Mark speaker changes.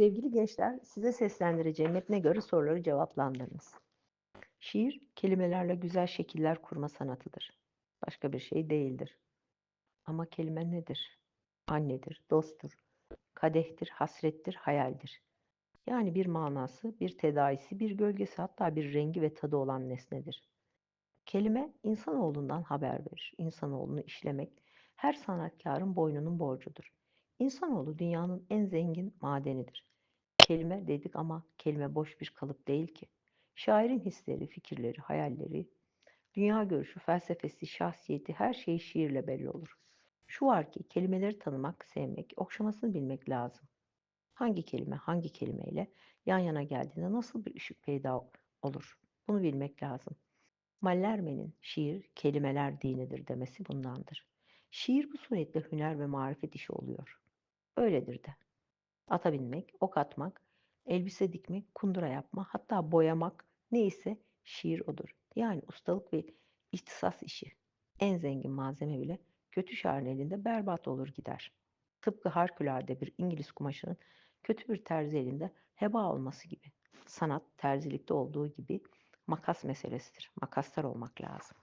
Speaker 1: Sevgili gençler, size seslendireceğim metne göre soruları cevaplandırınız. Şiir, kelimelerle güzel şekiller kurma sanatıdır. Başka bir şey değildir. Ama kelime nedir? Annedir, dosttur, kadehtir, hasrettir, hayaldir. Yani bir manası, bir tedaisi, bir gölgesi hatta bir rengi ve tadı olan nesnedir. Kelime insanoğlundan haber verir. İnsanoğlunu işlemek her sanatkarın boynunun borcudur. İnsanoğlu dünyanın en zengin madenidir. Kelime dedik ama kelime boş bir kalıp değil ki. Şairin hisleri, fikirleri, hayalleri, dünya görüşü, felsefesi, şahsiyeti her şey şiirle belli olur. Şu var ki kelimeleri tanımak, sevmek, okşamasını bilmek lazım. Hangi kelime hangi kelimeyle yan yana geldiğinde nasıl bir ışık peyda olur? Bunu bilmek lazım. Mallarme'nin şiir kelimeler dinidir demesi bundandır. Şiir bu suretle hüner ve marifet işi oluyor. Öyledir de. Ata binmek, ok atmak, elbise dikmek, kundura yapma, hatta boyamak neyse şiir odur. Yani ustalık ve ihtisas işi. En zengin malzeme bile kötü şairin elinde berbat olur gider. Tıpkı harikulade bir İngiliz kumaşının kötü bir terzi elinde heba olması gibi. Sanat terzilikte olduğu gibi makas meselesidir. Makaslar olmak lazım.